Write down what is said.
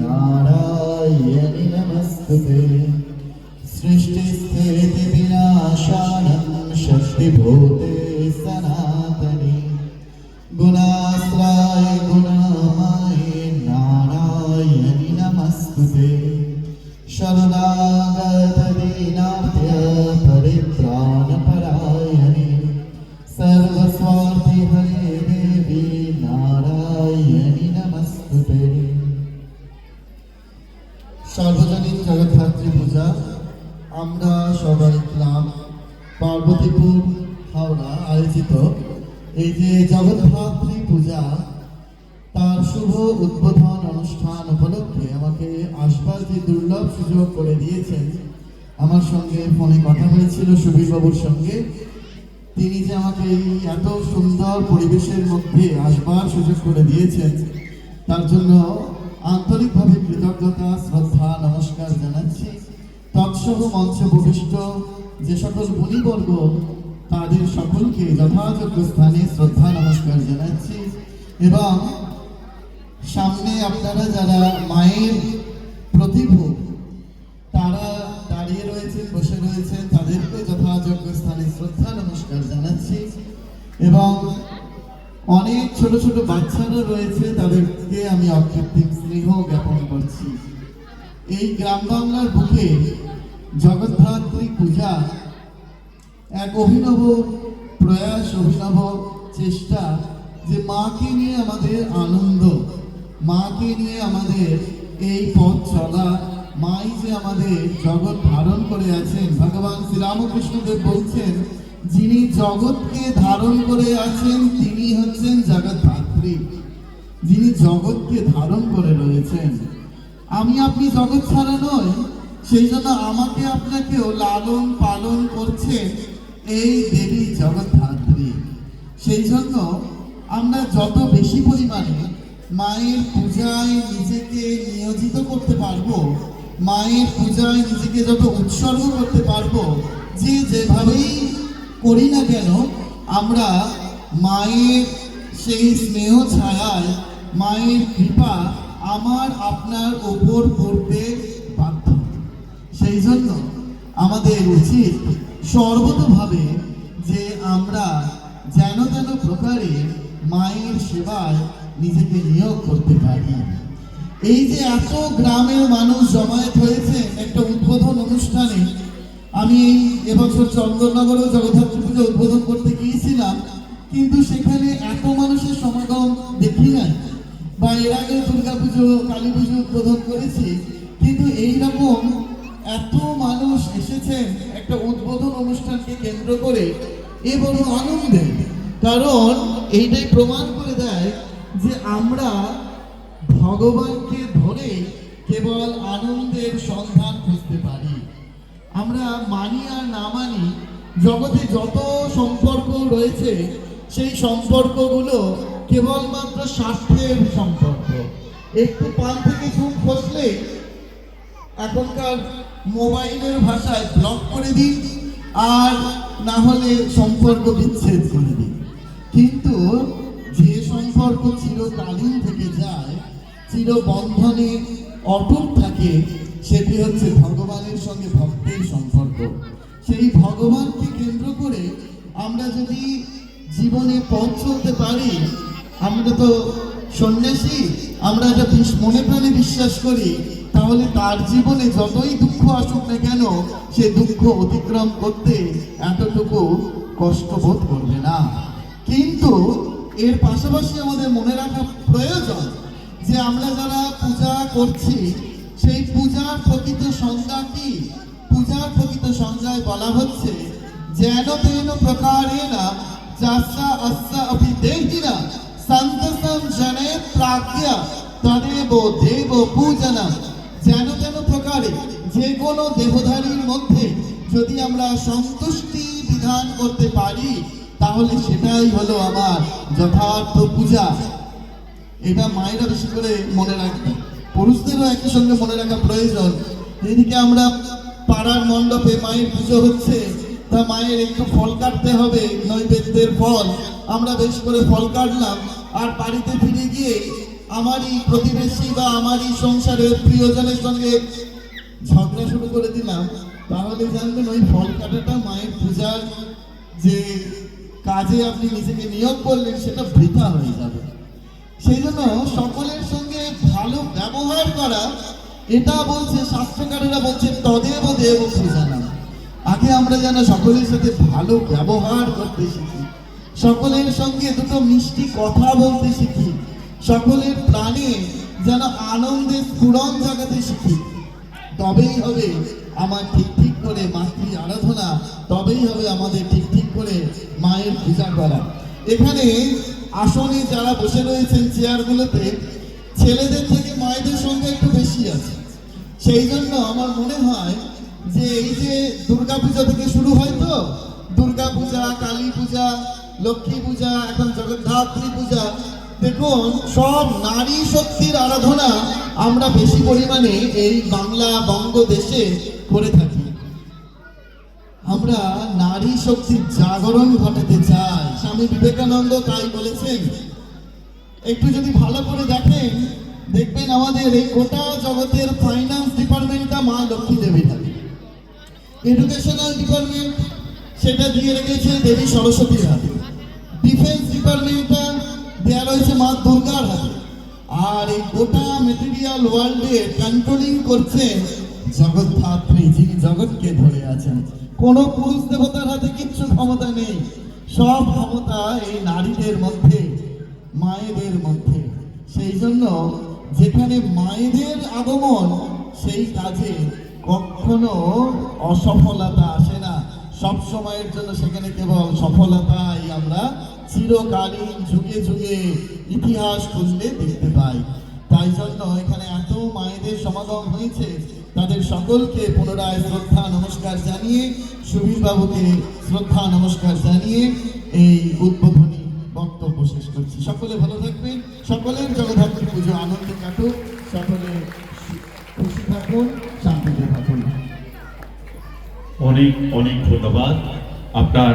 नारायणि नमस्तु। ते सृष्टिस्तुति विनाशाणं षष्टिभूते गुणा আমরা সবাই ক্লাব পার্বতীপুর হাওড়া আয়োজিত। এই যে জগদ্ধাত্রী পূজা, তার শুভ উদ্বোধন অনুষ্ঠান উপলক্ষে আমাকে আসবার যে দুর্লভ সুযোগ করে দিয়েছেন। আমার সঙ্গে ফোনে কথা হয়েছিল সুবীরবাবুর সঙ্গে। তিনি যে আমাকে এই এত সুন্দর পরিবেশের মধ্যে আসবার সুযোগ করে দিয়েছেন, তার জন্য আন্তরিকভাবে কৃতজ্ঞতা, শ্রদ্ধা, নমস্কার জানাচ্ছি। তৎসহ মঞ্চে উপবিষ্ট যে সকল গুণীবর্গ, তাদের সকলকে যথাযোগ্য স্থানে শ্রদ্ধা নমস্কার জানাচ্ছি এবং সামনে আপনারা যারা মায়ের প্রতিভূ, তারা দাঁড়িয়ে রয়েছেন, বসে রয়েছেন, তাদেরকে যথাযোগ্য স্থানে শ্রদ্ধা নমস্কার জানাচ্ছি এবং অনেক ছোট ছোট বাচ্চারা রয়েছে, তাদেরকে আমি অকৃত্রিম স্নেহ জ্ঞাপন করছি। এই গ্রাম বাংলার বুকে জগদ্ধাত্রী পূজা। এক অভিনব প্রয়াস, অভিনব চেষ্টা যে মাকে নিয়ে আমাদের আনন্দ, মাকে নিয়ে আমাদের এই পথ চলা, মাই যে আমাদের জগৎ ধারণ করে আছেন। ভগবান শ্রীরামকৃষ্ণদেব বলছেন, যিনি জগৎকে ধারণ করে আছেন, তিনি হচ্ছেন জগৎধাত্রী যিনি জগৎকে ধারণ করে রয়েছেন। আমি আপনি জগৎ ছাড়া নয় সেই জন্য আমাকে আপনাকেও লালন পালন করছেন এই দেবী জগৎধাত্রী সেই জন্য আমরা যত বেশি পরিমাণে মায়ের পূজায় নিজেকে নিয়োজিত করতে পারব, মায়ের পূজায় নিজেকে যত উৎসর্গ করতে পারব, যে যেভাবেই করি না কেন, আমরা মায়ের সেই স্নেহ ছায়ায়, মায়ের কৃপা আমার আপনার ওপর পড়তে বাধ্য সেই জন্য আমাদের উচিত সর্বতভাবে যে আমরা যেন যেন প্রকারে মায়ের সেবায় নিজেকে নিয়োগ করতে পারি। এই যে এত গ্রামের মানুষ জমায়েত হয়েছে, একটা উদ্বোধন অনুষ্ঠানে, আমি এবছর চন্দননগরেও জগদ্ধাত্রী পুজো উদ্বোধন করতে গিয়েছিলাম, কিন্তু সেখানে এত মানুষের সমাগম দেখি নাই। বা এর আগে দুর্গা পুজো কালী পুজো উদ্বোধন করেছি, কিন্তু এই রকম এত মানুষ এসেছেন একটা উদ্বোধন অনুষ্ঠানকে কেন্দ্র করে এ বড় আনন্দের কারণ এইটাই প্রমাণ করে দেয় যে আমরা ভগবানকে ধরে কেবল আনন্দের সন্ধান খুঁজতে পারি। আমরা মানি আর না মানি, জগতে যত সম্পর্ক রয়েছে, সেই সম্পর্কগুলো কেবলমাত্র স্বার্থের সম্পর্ক। একটু পান থেকে চুপ খসলে এখনকার মোবাইলের ভাষায় ব্লক করে দিই আর না হলে সম্পর্ক বিচ্ছেদ করে দিই কিন্তু যে সম্পর্ক চিরকালীন থেকে যায়, চিরবন্ধনে অটুট থাকে, সেটি হচ্ছে ভগবানের সঙ্গে ভক্তের সম্পর্ক। সেই ভগবানকে কেন্দ্র করে আমরা যদি জীবনে পথ চলতে পারি, আমরা তো সন্ন্যাসী, আমরা এটা মনে প্রাণে বিশ্বাস করি তাহলে তার জীবনে যতই দুঃখ আসুক না কেন, সে দুঃখ অতিক্রম করতে এতটুকু কষ্ট বোধ করবে না। কিন্তু এর পাশাপাশি আমাদের মনে রাখা প্রয়োজন যে আমরা যারা পূজা করছি, সেই পূজার প্রকৃত সংজ্ঞা কি? পূজার প্রকৃত সংজ্ঞায় বলা হচ্ছে, যেন তেন প্রকারেণ যাসা আস্যা অপি দেহিনা সন্তসম জনে প্রাজ্ঞা, তদেব দেব পূজনা যেন যেন প্রকারে যে কোনো দেহধারীর মধ্যে যদি আমরা সন্তুষ্টি বিধান করতে পারি, তাহলে সেটাই হলো আমার যথার্থ পূজা। এটা মায়েরা বেশি করে মনে রাখবে পুরুষদেরও একই সঙ্গে মনে রাখা প্রয়োজন। এদিকে আমরা পাড়ার মণ্ডপে মায়ের পুজো হচ্ছে, তা মায়ের একটু ফল কাটতে হবে, নৈবেদ্যের ফল। আমরা বেশ করে ফল কাটলাম, আর বাড়িতে ফিরে গিয়ে আমারই প্রতিবেশী বা আমারই সংসারের প্রিয়জনের সঙ্গে ঝগড়া শুরু করে দিলাম। তাহলে জানবেন ওই ফল কাটাটা মায়ের পূজার যে কাজে আপনি নিজেকে নিয়োগ করলেন, সেটা বৃথা হয়ে যাবে। সেই জন্য সকলের সঙ্গে ভালো ব্যবহার করা, এটা বলছে শাস্ত্রকারেরা বলছে, তদেব দেব পূজা নাম আগে আমরা যেন সকলের সাথে ভালো ব্যবহার করতে শিখি, সকলের সঙ্গে দুটো মিষ্টি কথা বলতে শিখি সকলের প্রাণে যেন আনন্দে স্ফুরণ জাগাতে শিখি। তবেই হবে আমার ঠিক ঠিক করে মাতৃ আরাধনা, তবেই হবে আমাদের ঠিক ঠিক করে মায়ের পূজা করা। এখানে আসনে যারা বসে রয়েছেন চেয়ারগুলোতে, ছেলেদের থেকে মায়েদের সঙ্গে একটু বেশি আছে। সেই জন্য আমার মনে হয় যে এই যে দুর্গা পূজা থেকে শুরু হয় তো, দুর্গা পূজা, কালী পূজা, লক্ষ্মী পূজা, এখন জগদ্ধাত্রী পূজা দেখুন, সব নারী শক্তির আরাধনা আমরা বেশি পরিমাণে এই বাংলা বঙ্গদেশে করে থাকি। আমরা নারী শক্তির জাগরণ ঘটাতে চাই। স্বামী বিবেকানন্দ তাই বলেছেন, একটু যদি ভালো করে দেখেন, দেখবেন আমাদের এই গোটা জগতের ফাইন্যান্স ডিপার্টমেন্টটা মা লক্ষ্মী দেবী থাকে এডুকেশনাল ডিপার্টমেন্ট সেটা দিয়ে রেখেছে দেবী সরস্বতীর হাতে। ডিফেন্স ডিপার্টমেন্টটা দেওয়া রয়েছে মা দুর্গার আর এই গোটা মেটেরিয়াল ওয়ার্ল্ডে কন্ট্রোলিং করছেন জগৎধাত্রী যিনি জগৎকে ধরে আছেন। কোন পুরুষ দেবতার হাতে কিচ্ছু ক্ষমতা নেই। সব ক্ষমতা এই নারীদের মধ্যে, মায়েদের মধ্যে। সেই জন্য যেখানে মায়েদের আগমন, সেই কাজে কখনো অসফলতা আসে না। সব সময়ের জন্য সেখানে কেবল সফলতাই আমরা চিরকালীন যুগে যুগে ইতিহাস খুঁজলে দেখতে পাই। তাই জন্য এখানে এত মায়েদের সমাগম হয়েছে। তাদের সকলকে পুনরায় শ্রদ্ধা, নমস্কার জানিয়ে সুবীর বাবুকে শ্রদ্ধা, নমস্কার জানিয়ে এই উদ্বোধনী বক্তব্য শেষ করছি। সকলে ভালো থাকবেন। অনেক অনেক ধন্যবাদ। আপনার